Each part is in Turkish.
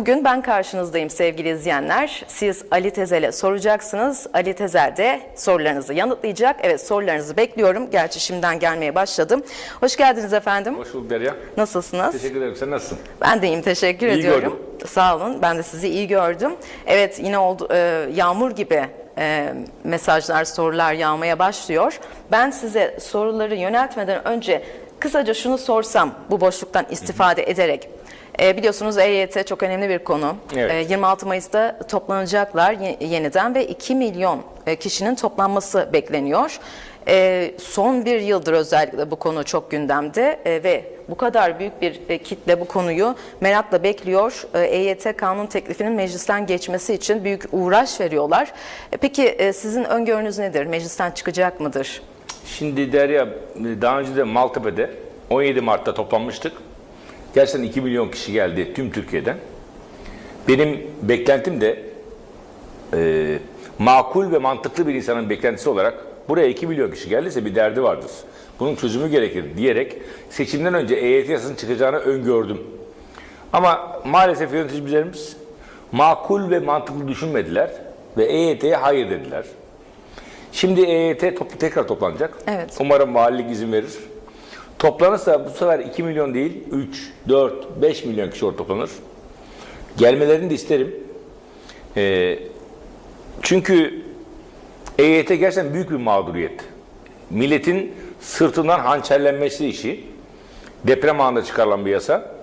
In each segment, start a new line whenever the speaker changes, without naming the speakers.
Bugün ben karşınızdayım sevgili izleyenler. Siz Ali Tezel'e soracaksınız. Ali Tezel de sorularınızı yanıtlayacak. Evet sorularınızı bekliyorum. Gerçi şimdiden gelmeye başladım. Hoş geldiniz efendim.
Hoş bulduk Derya.
Nasılsınız?
Teşekkür ederim. Sen nasılsın?
Ben de iyiyim, teşekkür
İyi
ediyorum.
gördüm.
Sağ olun, ben de sizi iyi gördüm. Evet, yine oldu, e, yağmur gibi e, mesajlar, sorular yağmaya başlıyor. Ben size soruları yöneltmeden önce kısaca şunu sorsam bu boşluktan istifade ederek. E, biliyorsunuz EYT çok önemli bir konu.
Evet.
E, 26 Mayıs'ta toplanacaklar ye- yeniden ve 2 milyon e, kişinin toplanması bekleniyor. E, son bir yıldır özellikle bu konu çok gündemde e, ve bu kadar büyük bir e, kitle bu konuyu merakla bekliyor. E, EYT kanun teklifinin meclisten geçmesi için büyük uğraş veriyorlar. E, peki e, sizin öngörünüz nedir? Meclisten çıkacak mıdır?
Şimdi Derya daha önce de Maltepe'de 17 Mart'ta toplanmıştık. Gerçekten 2 milyon kişi geldi tüm Türkiye'den. Benim beklentim de e, makul ve mantıklı bir insanın beklentisi olarak buraya 2 milyon kişi geldiyse bir derdi vardır. Bunun çözümü gerekir diyerek seçimden önce EYT yasasının çıkacağını öngördüm. Ama maalesef yöneticilerimiz makul ve mantıklı düşünmediler ve EYT'ye hayır dediler. Şimdi EYT toplu tekrar toplanacak.
Evet.
Umarım valilik izin verir. Toplanırsa bu sefer 2 milyon değil 3, 4, 5 milyon kişi orada toplanır. Gelmelerini de isterim. Ee, çünkü EYT gerçekten büyük bir mağduriyet. Milletin sırtından hançerlenmesi işi. Deprem anında çıkarılan bir yasa.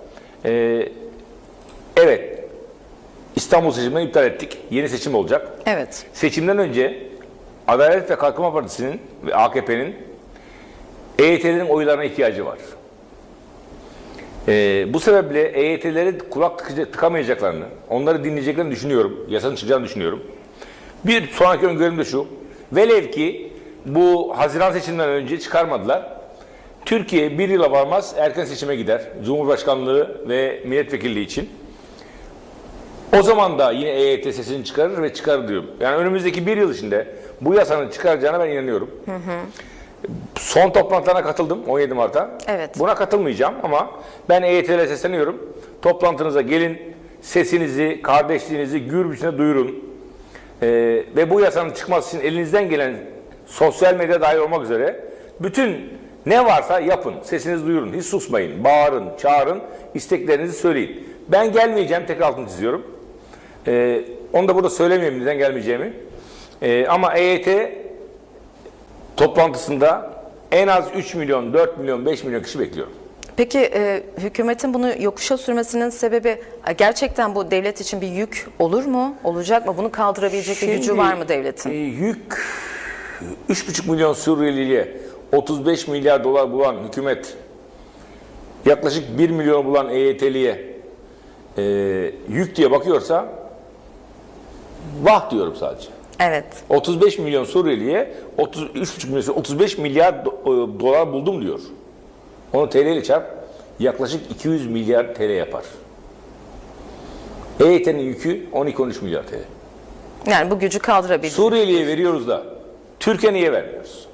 Ee, evet. İstanbul seçimlerini iptal ettik. Yeni seçim olacak.
Evet.
Seçimden önce Adalet ve Kalkınma Partisi'nin ve AKP'nin EYT'lerin oylarına ihtiyacı var. Ee, bu sebeple EYT'lere kulak tıkamayacaklarını, onları dinleyeceklerini düşünüyorum. Yasanın çıkacağını düşünüyorum. Bir sonraki öngörüm de şu. Velev ki bu Haziran seçiminden önce çıkarmadılar. Türkiye bir yıla varmaz erken seçime gider. Cumhurbaşkanlığı ve milletvekilliği için. O zaman da yine EYT sesini çıkarır ve çıkarır diyorum. Yani önümüzdeki bir yıl içinde bu yasanın çıkaracağına ben inanıyorum. Son toplantılarına katıldım 17 Mart'a.
Evet.
Buna katılmayacağım ama ben EYT'lere sesleniyorum. Toplantınıza gelin, sesinizi, kardeşliğinizi gürbüzüne duyurun. Ee, ve bu yasanın çıkması için elinizden gelen sosyal medya dahil olmak üzere bütün ne varsa yapın, sesinizi duyurun, hiç susmayın, bağırın, çağırın, isteklerinizi söyleyin. Ben gelmeyeceğim, tekrar altını çiziyorum. Ee, onu da burada söylemeyeyim neden gelmeyeceğimi. Ee, ama EYT toplantısında en az 3 milyon, 4 milyon, 5 milyon kişi bekliyorum.
Peki e, hükümetin bunu yokuşa sürmesinin sebebi gerçekten bu devlet için bir yük olur mu? Olacak mı? Bunu kaldırabilecek bir gücü
Şimdi,
var mı devletin?
e, yük 3,5 milyon Suriyeli'ye 35 milyar dolar bulan hükümet yaklaşık 1 milyon bulan EYT'liye e, yük diye bakıyorsa vah diyorum sadece.
Evet.
35 milyon Suriyeli'ye 33,5 milyon 35 milyar do- e, dolar buldum diyor. Onu TL ile çarp yaklaşık 200 milyar TL yapar. EYT'nin yükü 12-13 milyar TL.
Yani bu gücü kaldırabilir.
Suriyeli'ye veriyoruz da Türkiye niye vermiyoruz?